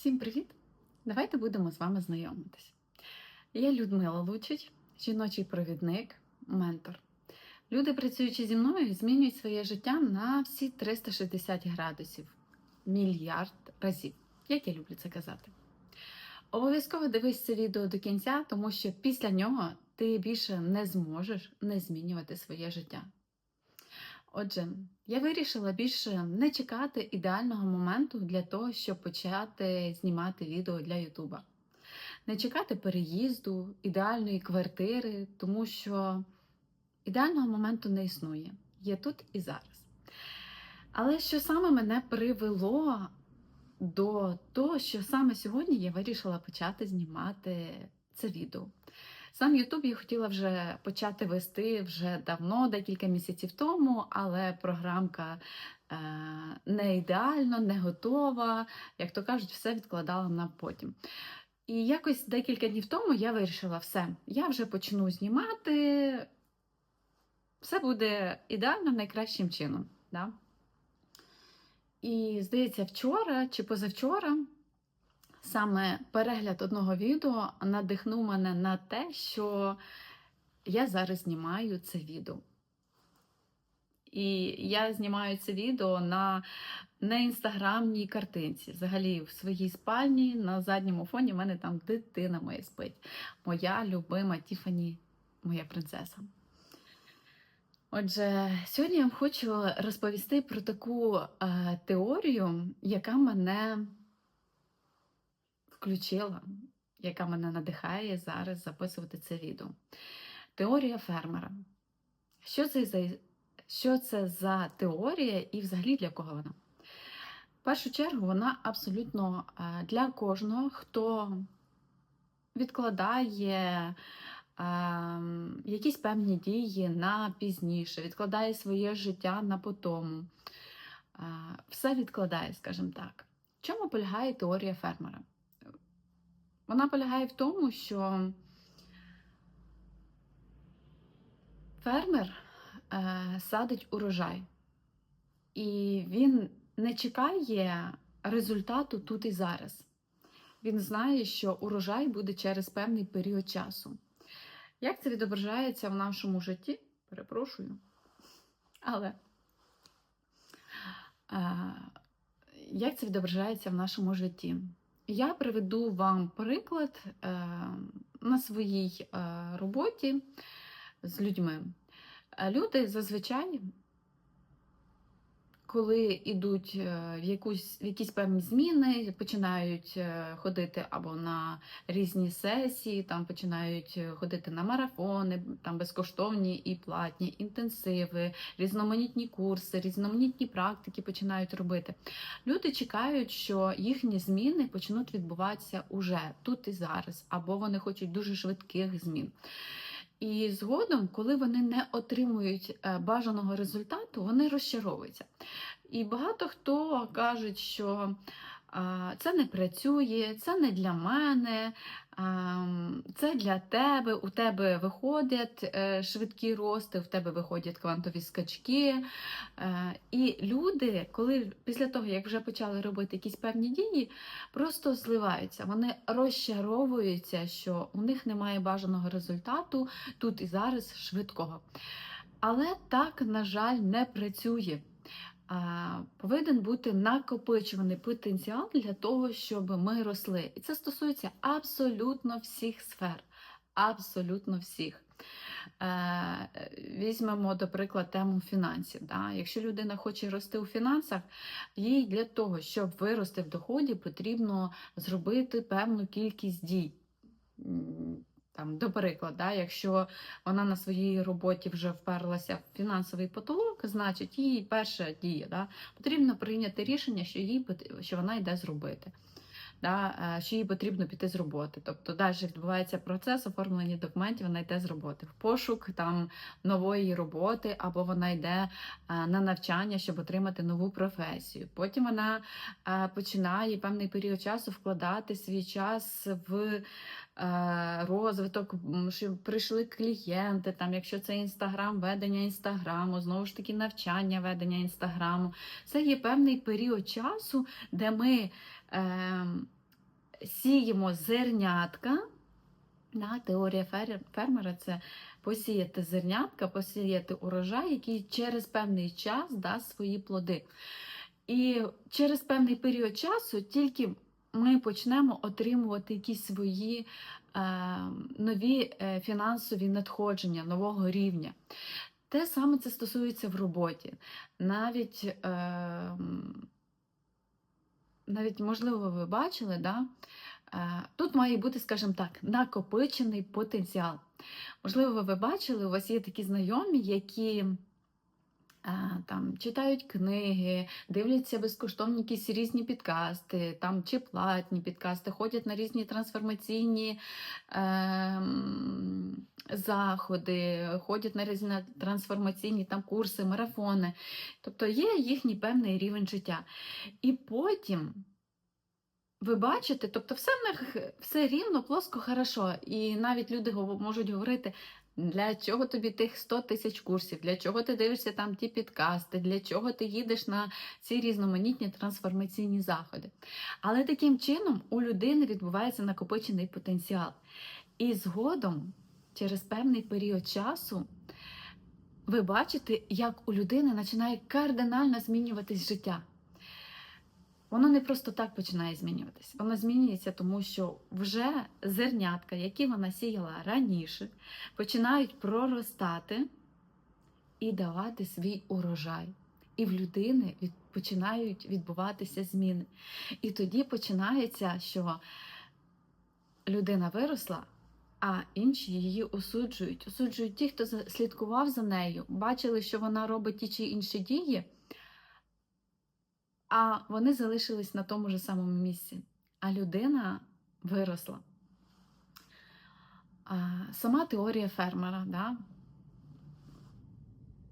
Всім привіт! Давайте будемо з вами знайомитись. Я Людмила Лучич, жіночий провідник, ментор. Люди, працюючи зі мною, змінюють своє життя на всі 360 градусів, мільярд разів, як я люблю це казати. Обов'язково дивись це відео до кінця, тому що після нього ти більше не зможеш не змінювати своє життя. Отже, я вирішила більше не чекати ідеального моменту для того, щоб почати знімати відео для Ютуба. Не чекати переїзду, ідеальної квартири, тому що ідеального моменту не існує. Є тут і зараз. Але що саме мене привело до того, що саме сьогодні я вирішила почати знімати це відео. Сам Ютуб я хотіла вже почати вести вже давно, декілька місяців тому, але програмка е, не ідеально, не готова. Як то кажуть, все відкладала на потім. І якось декілька днів тому я вирішила, все, я вже почну знімати, все буде ідеально найкращим чином. Да? І здається, вчора чи позавчора саме перегляд одного відео надихнув мене на те, що я зараз знімаю це відео. І я знімаю це відео на неінстаграмній картинці. Взагалі, в своїй спальні на задньому фоні в мене там дитина моя спить. Моя любима Тіфані, моя принцеса. Отже, сьогодні я вам хочу розповісти про таку е, теорію, яка мене включила, яка мене надихає зараз записувати це відео. Теорія фермера. Що це за, що це за теорія і взагалі для кого вона? В першу чергу, вона абсолютно е, для кожного, хто відкладає ем, якісь певні дії на пізніше, відкладає своє життя на потому. Е, Все відкладає, скажімо так. В чому полягає теорія фермера? Вона полягає в тому, що фермер е, садить урожай, і він не чекає результату тут і зараз. Він знає, що урожай буде через певний період часу. Як це відображається в нашому житті? Перепрошую. Але е, як це відображається в нашому житті? Я приведу вам приклад е, на своїй е, роботі з людьми. Е, Люди зазвичай, коли йдуть е, в, якусь, в якісь певні зміни, починають е, ходити або на різні сесії, там починають е, ходити на марафони, там безкоштовні і платні інтенсиви, різноманітні курси, різноманітні практики починають робити. Люди чекають, що їхні зміни почнуть відбуватися уже тут і зараз, або вони хочуть дуже швидких змін. І згодом, коли вони не отримують е, бажаного результату, вони розчаровуються. І багато хто кажуть, що це не працює, це не для мене, це для тебе, у тебе виходять е, швидкі рости, в тебе виходять квантові скачки. Е, І люди, коли після того, як вже почали робити якісь певні дії, просто зливаються. Вони розчаровуються, що у них немає бажаного результату тут і зараз швидкого. Але так, на жаль, не працює. Повинен бути накопичуваний потенціал для того, щоб ми росли. І це стосується абсолютно всіх сфер. Абсолютно всіх. Е, Візьмемо, до приклад, тему фінансів. Да? Якщо людина хоче рости у фінансах, їй для того, щоб вирости в доході, потрібно зробити певну кількість дій. Там, до прикладу, да, якщо вона на своїй роботі вже вперлася в фінансовий потолок, значить їй перша дія, да, потрібно прийняти рішення, що їй що вона йде зробити. Да, е, що їй потрібно піти з роботи. Тобто далі відбувається процес оформлення документів, вона йде з роботи. В пошук там нової роботи, або вона йде е, на навчання, щоб отримати нову професію. Потім вона е, починає певний період часу вкладати свій час в розвиток, м, щоб прийшли клієнти, там, якщо це інстаграм, ведення інстаграму, знову ж таки навчання ведення інстаграму. Це є певний період часу, де ми. Е, сіємо зернятка. Да, теорія фермера це посіяти зернятка, посіяти урожай, який через певний час дасть свої плоди. І через певний період часу тільки ми почнемо отримувати якісь свої е, нові е, фінансові надходження нового рівня. Те саме це стосується в роботі. Навіть, е, навіть можливо, ви бачили, да? е, тут має бути, скажімо так, накопичений потенціал. Можливо, ви бачили, у вас є такі знайомі, які там читають книги, дивляться безкоштовні якісь різні підкасти, там чи платні підкасти, ходять на різні трансформаційні е, заходи, ходять на різні трансформаційні там курси, марафони. Тобто є їхній певний рівень життя. І потім. Ви бачите, тобто все в них все рівно, плоско, хорошо. І навіть люди можуть говорити, для чого тобі тих 100 тисяч курсів, для чого ти дивишся там ті підкасти, для чого ти їдеш на ці різноманітні трансформаційні заходи. Але таким чином у людини відбувається накопичений потенціал. І згодом, через певний період часу, ви бачите, як у людини починає кардинально змінюватись життя. Воно не просто так починає змінюватися. Воно змінюється, тому що вже зернятка, які вона сіяла раніше, починають проростати і давати свій урожай. І в людини від, починають відбуватися зміни. І тоді починається, що людина виросла, а інші її осуджують. Осуджують ті, хто слідкував за нею, бачили, що вона робить ті чи інші дії, а вони залишились на тому ж самому місці. А людина виросла. Сама теорія фермера, да?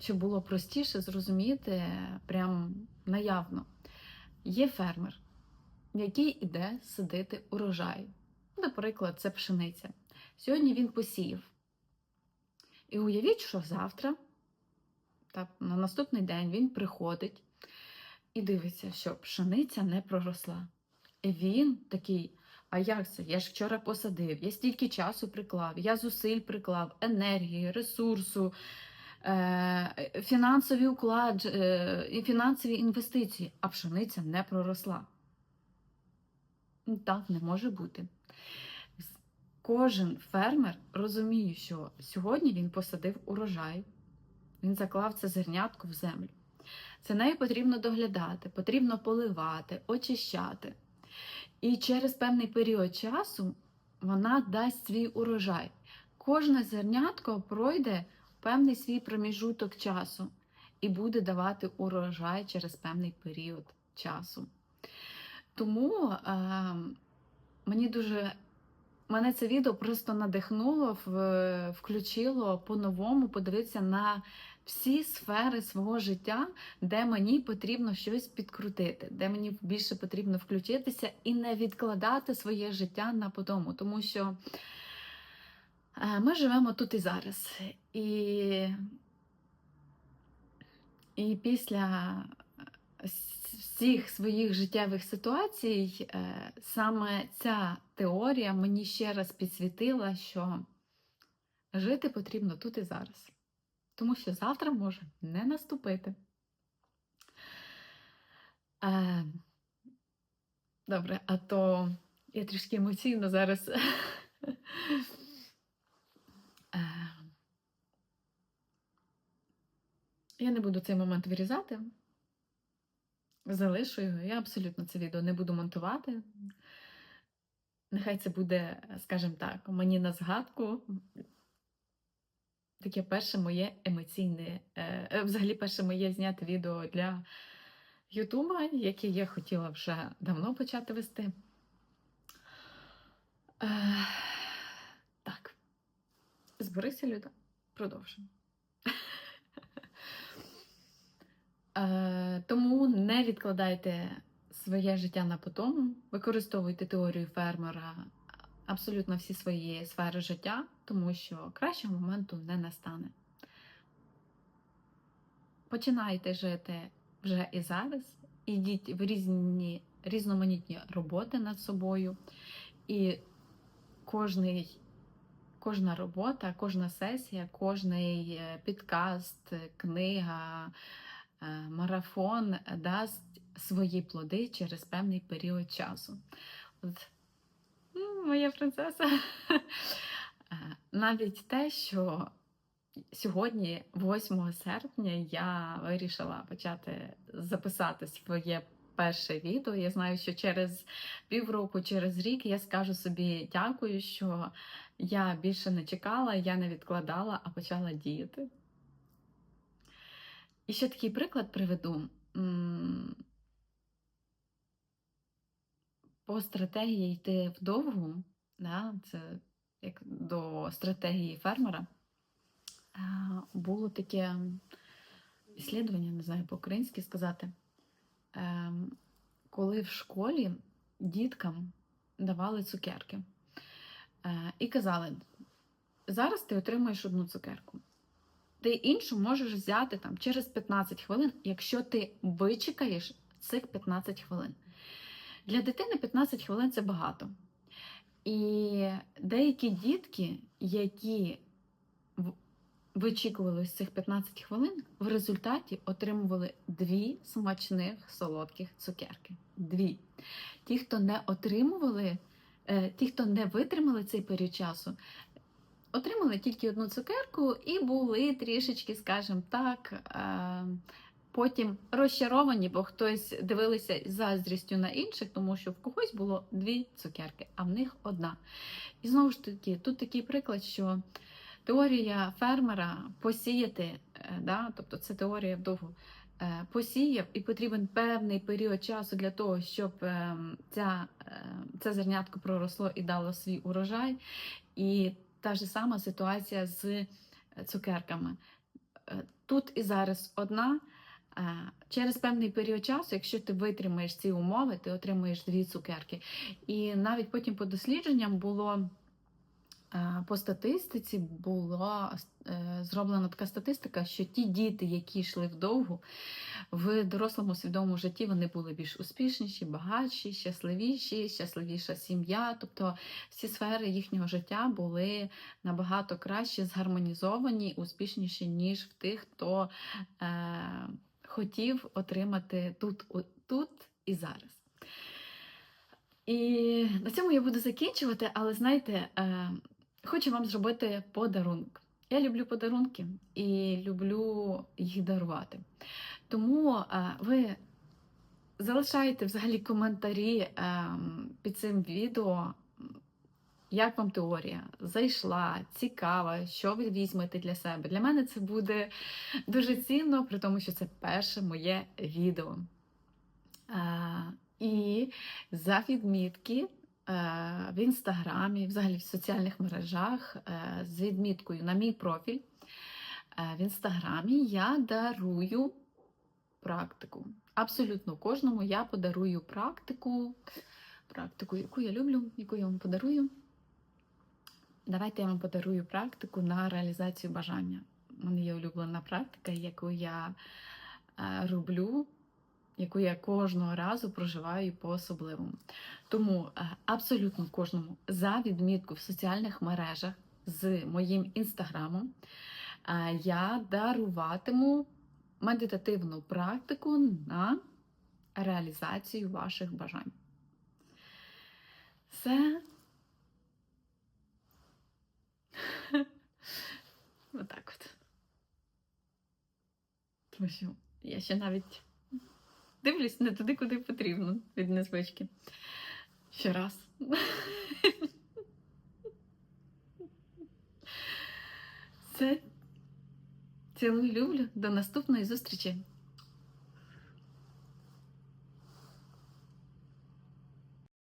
щоб було простіше зрозуміти прям наявно. Є фермер, який іде садити урожай. Наприклад, це пшениця. Сьогодні він посіяв. І уявіть, що завтра, так, на наступний день він приходить і дивиться, що пшениця не проросла. І він такий: а як це? Я ж вчора посадив, я стільки часу приклав, я зусиль приклав, енергії, ресурсу, е, фінансові уклад, е, фінансові інвестиції, а пшениця не проросла. Так не може бути. Кожен фермер розуміє, що сьогодні він посадив урожай, він заклав це зернятко в землю. За нею потрібно доглядати, потрібно поливати, очищати. І через певний період часу вона дасть свій урожай. Кожне зернятко пройде певний свій проміжуток часу і буде давати урожай через певний період часу. Тому е, мені дуже мене це відео просто надихнуло, в- включило по-новому подивитися на всі сфери свого життя, де мені потрібно щось підкрутити, де мені більше потрібно включитися і не відкладати своє життя на подому. Тому що е, ми живемо тут і зараз. І, і після всіх своїх життєвих ситуацій е, саме ця теорія мені ще раз підсвітила, що жити потрібно тут і зараз. Тому що завтра може не наступити. Е, добре, а то я трішки емоційно зараз. Е, я не буду цей момент вирізати. Залишу його. Я абсолютно це відео не буду монтувати. Нехай це буде, скажімо так, мені на згадку. Таке перше моє емоційне, е, е, взагалі перше моє зняте відео для Ютуба, яке я хотіла вже давно почати вести. Е, так, зберися, Люда, продовжуємо. Е, тому не відкладайте своє життя на потому, використовуйте теорію фермера абсолютно всі свої сфери життя, тому що кращого моменту не настане. Починайте жити вже і зараз, ідіть в різні різноманітні роботи над собою. І кожний, кожна робота, кожна сесія, кожний е, підкаст, книга, е, марафон дасть свої плоди через певний період часу. От, моя принцеса. Е, Навіть те, що сьогодні, 8 серпня, я вирішила почати записати своє перше відео. Я знаю, що через півроку, через рік я скажу собі дякую, що я більше не чекала, я не відкладала, а почала діяти. І ще такий приклад приведу. По стратегії йти вдовгу, да, це як до стратегії фермера, було таке іслідування, не знаю по-українськи сказати, ем, коли в школі діткам давали цукерки е, і казали: зараз ти отримаєш одну цукерку. Ти іншу можеш взяти там через 15 хвилин, якщо ти вичекаєш цих 15 хвилин. Для дитини 15 хвилин це багато. І деякі дітки, які вичікували ось цих 15 хвилин, в результаті отримували дві смачних солодких цукерки. Дві. Ті, хто не отримували, е, ті, хто не витримали цей період часу, отримали тільки одну цукерку і були трішечки, скажімо так, е, потім розчаровані, бо хтось дивилися заздрістю на інших, тому що в когось було дві цукерки, а в них одна. І знову ж таки, тут такий приклад, що теорія фермера посіяти, е, да, тобто це теорія вдовго. е, Посіяв і потрібен певний період часу для того, щоб е, ця, це зернятко проросло і дало свій урожай. І та ж сама ситуація з цукерками. Тут і зараз одна. Через певний період часу, якщо ти витримаєш ці умови, ти отримуєш дві цукерки. І навіть потім по дослідженням було по статистиці була е, зроблена така статистика, що ті діти, які йшли вдовгу, в дорослому свідомому житті вони були більш успішніші, багатші, щасливіші, щасливіша сім'я. Тобто всі сфери їхнього життя були набагато краще згармонізовані, успішніші, ніж в тих, хто е, хотів отримати тут, тут і зараз. І на цьому я буду закінчувати, але знаєте, е, хочу вам зробити подарунок. Я люблю подарунки і люблю їх дарувати. Тому е, ви залишайте взагалі коментарі е, під цим відео. Як вам теорія? Зайшла, цікава, що ви візьмете для себе. Для мене це буде дуже цінно, при тому, що це перше моє відео. Е, і за відмітки е, в інстаграмі, взагалі в соціальних мережах, е, з відміткою на мій профіль е, в інстаграмі я дарую практику. Абсолютно кожному я подарую практику, практику, яку я люблю, яку я вам подарую. Давайте я вам подарую практику на реалізацію бажання. У мене є улюблена практика, яку я е, роблю, яку я кожного разу проживаю по-особливому. Тому е, абсолютно кожному за відмітку в соціальних мережах з моїм інстаграмом е, я даруватиму медитативну практику на реалізацію ваших бажань. Це Отак от. Тому я ще навіть дивлюсь не туди, куди потрібно від незвички. Ще раз. Це цілую люблю. До наступної зустрічі.